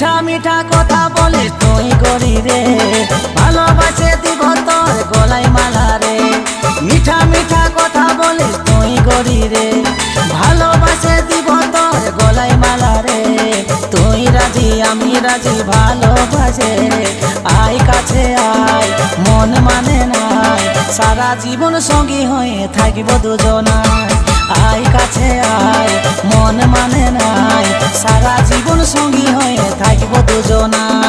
মিঠা মিঠা কথা বলিস তুই করি রে। ভালোবাসে দিব তোর গলায় মালা রে। মিঠা মিঠা কথা বলিস তুই করি রে। ভালোবাসে দিব তোর গলায় মালা রে। তুই রাজি, আমি রাজি, ভালোবাসে আয় কাছে আয়, মন মানে নাই। সারা জীবন সঙ্গী হয়ে থাকিব দুজনায় আয় কাছে আয়, মন মানে নাই। সারা জীবন সঙ্গী দুজনা।